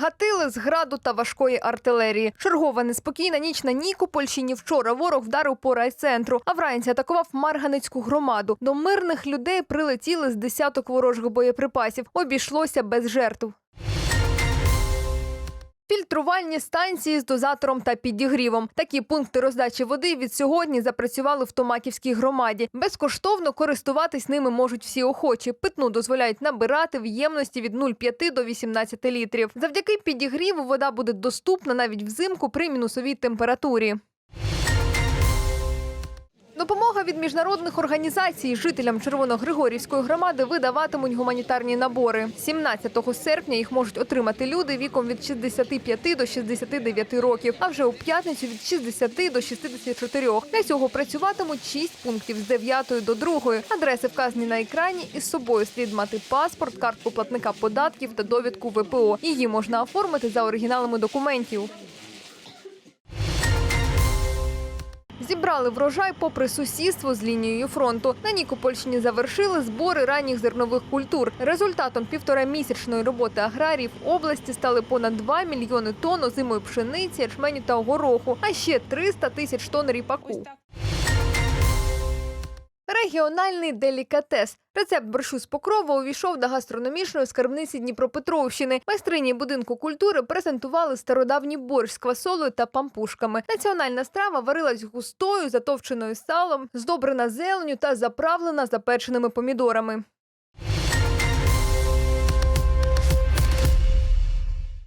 Гатили з граду та важкої артилерії. Чергова неспокійна ніч на Нікопольщині. Вчора ворог вдарив по райцентру, а вранці атакував Марганицьку громаду. До мирних людей прилетіли з десяток ворожих боєприпасів. Обійшлося без жертв. Фільтрувальні станції з дозатором та підігрівом. Такі пункти роздачі води від сьогодні запрацювали в Томаківській громаді. Безкоштовно користуватись ними можуть всі охочі. Питну дозволяють набирати в ємності від 0,5 до 18 літрів. Завдяки підігріву вода буде доступна навіть взимку при мінусовій температурі. Допомога від міжнародних організацій жителям Червоногригорівської громади видаватимуть гуманітарні набори. 17 серпня їх можуть отримати люди віком від 65 до 69 років, а вже у п'ятницю від 60 до 64. Для цього працюватимуть 6 пунктів з 9 до 2. Адреси вказані на екрані. Із собою слід мати паспорт, картку платника податків та довідку ВПО. Її можна оформити за оригіналами документів. Зібрали врожай попри сусідство з лінією фронту. На Нікопольщині завершили збори ранніх зернових культур. Результатом півторамісячної роботи аграріїв області стали понад 2 мільйони тонн озимої пшениці, ячменю та гороху, а ще 300 тисяч тонн ріпаку. Регіональний делікатес. Рецепт борщу з покрова увійшов до гастрономічної скарбниці Дніпропетровщини. Майстрині будинку культури презентували стародавній борщ з квасолою та пампушками. Національна страва варилась густою, затовченою салом, здобрена зеленю та заправлена запеченими помідорами.